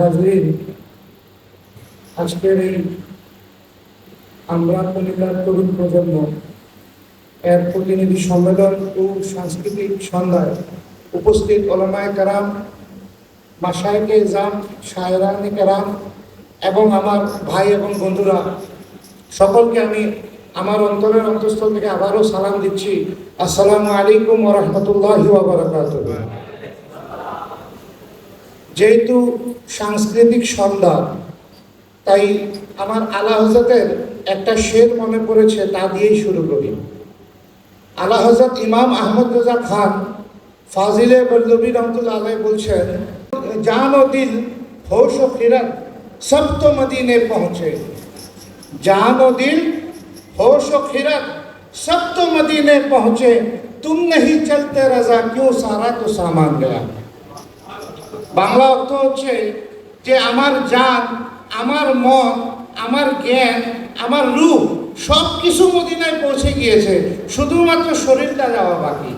হাজরিন আজকের এই আমরা তরুণ প্রজন্ম, এর প্রতিনিধি সম্মেলন ও সাংস্কৃতিক সন্ধ্যায় উপস্থিত ওলামায় কারাম মাসায়কে জাম, শায়রানি কারাম এবং আমার ভাই এবং বন্ধুরা, সকলকে আমি আমার অন্তরের অন্তঃস্থল থেকে আবারও সালাম দিচ্ছি। আসসালামু আলাইকুম রহমতুল্লাহ যেহেতু সাংস্কৃতিক সন্ধ্যা, তাই আমার আলা হজরতের একটা শের মনে পড়েছে, তা দিয়েই শুরু করি। আলা হজরত ইমাম আহমদ রাজা খান ফাজিলে বল্লবী রহমতুল্লাহ আলাই বলছেন, জান ও দিল হোশ ও ফিরান সপ্তমদিনে পৌঁছে। জান ও দিল होश और खिरत सब तो मदीने पहुंचे तुम नहीं चलते रजा क्यों सारा तो सामान गया বাংলা অর্থ হচ্ছে যে আমার জান আমার মন আমার জ্ঞান আমার রূপ সব কিছু মদিনায় পৌঁছে গিয়েছে শুধুমাত্র শরীরটা যাওয়া বাকি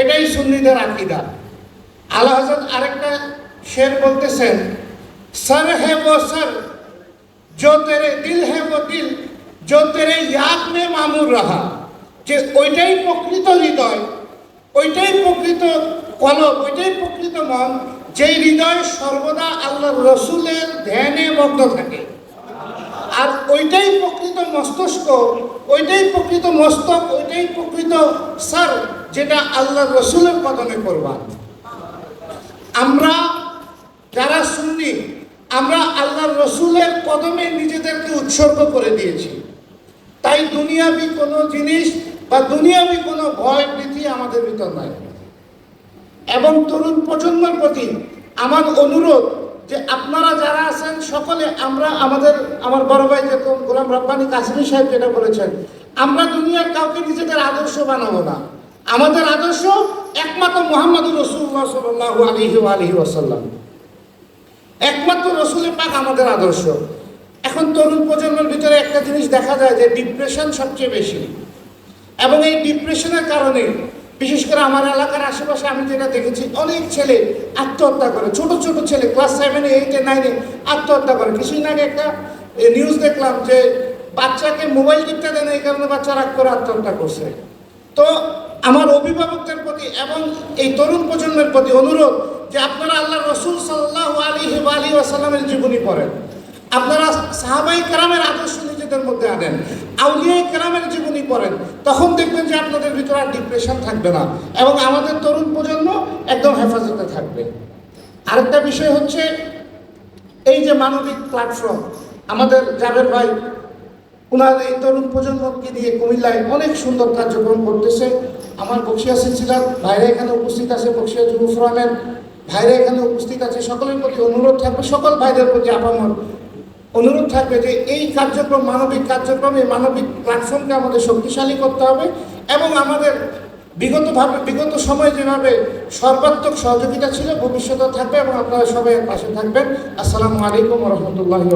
এটাই সুন্নিদের আকিদা আল্লাহ হজরত আরেকটা শের বলতেছেন সর হে ও সর जो तेरे दिल है वो दिल जो तेरे याद में মামুর রাহা যে ওইটাই প্রকৃত হৃদয় ওইটাই প্রকৃত কলব ওইটাই প্রকৃত মন যেই হৃদয় সর্বদা আল্লাহ রসুলের ধ্যানে মগ্ন থাকে আর ওইটাই প্রকৃত মস্তিষ্ক ওইটাই প্রকৃত মস্তক ওইটাই প্রকৃত সার যেটা আল্লাহ রসুলের কদমে করবান আমরা যারা শুনি আমরা আল্লাহ রসুলের কদমে নিজেদেরকে উৎসর্গ করে দিয়েছি তাই দুনিয়াবি কোনো জিনিস বা দুনিয়াবি কোনো ভয়, প্রীতি আমাদের ভিতর নাই। এবং তরুণ প্রজন্মের প্রতি আমার অনুরোধ যে আপনারা যারা আছেন, সকলে আমরা আমাদের, আমার বড় ভাই যেরকম গোলাম রব্বানি কাশ্মীর সাহেব যেটা বলেছেন, আমরা দুনিয়ার কাউকে নিজেদের আদর্শ বানাবো না। আমাদের আদর্শ একমাত্র মোহাম্মদ রসুল্লাহ সাল্লাহ আলহি আলহি ওয়াসাল্লাম। একমাত্র রসুলের পাক আমাদের আদর্শ। এখন তরুণ প্রজন্মের ভিতরে একটা জিনিস দেখা যায় যে ডিপ্রেশন সবচেয়ে বেশি। এবং এই ডিপ্রেশনের কারণে, বিশেষ করে আমার এলাকার আশেপাশে আমি যেটা দেখেছি, অনেক ছেলে আত্মহত্যা করে। ছোট ছোট ছেলে ক্লাস সেভেনে এইটে নাইনে আত্মহত্যা করে। কিছুদিন আগে একটা নিউজ দেখলাম যে বাচ্চাকে মোবাইল টিপতে দেন এই কারণে বাচ্চা রাগ করে আত্মহত্যা করছে। তো আমার অভিভাবকদের প্রতি এবং এই তরুণ প্রজন্মের প্রতি অনুরোধ যে আপনারা আল্লাহ রসুল সাল্লাহ আলী আলী আসাল্লামের জীবনী পড়েন। আপনারা সাহাবাই কেরামের আদর্শ নিজেদের মধ্যে আনেন। আউলিয়াই কেরামের জীবনী পড়েন, তখন দেখবেন যে আপনাদের ভিতরে আর ডিপ্রেশন থাকবে না এবং আমাদের তরুণ প্রজন্ম একদম হেফাজতে থাকবে। আরেকটা বিষয় হচ্ছে, এই যে মানবিক প্ল্যাটফর্ম আমাদের জাবের ভাই ওনার এই তরুণ প্রজন্মকে দিয়ে কুমিল্লায় অনেক সুন্দর কার্যক্রম করতেছে। আমার বক্সিয়া সিলসিলার ভাইরা এখানে উপস্থিত আছে, বক্সিয়া যুব ফোরামের ভাইরা এখানে উপস্থিত আছে, সকলের প্রতি অনুরোধ থাকবে, সকল ভাইদের প্রতি আপামর অনুরোধ থাকবে যে এই কার্যক্রম, মানবিক কার্যক্রম, এই মানবিক প্ল্যাটফর্মকে আমাদের শক্তিশালী করতে হবে এবং আমাদের বিগতভাবে বিগত সময়ে যেভাবে সর্বাত্মক সহযোগিতা ছিল ভবিষ্যতে থাকবে এবং আপনারা সবাই পাশে থাকবেন। আসসালামু আলাইকুম রহমতুল্লাহি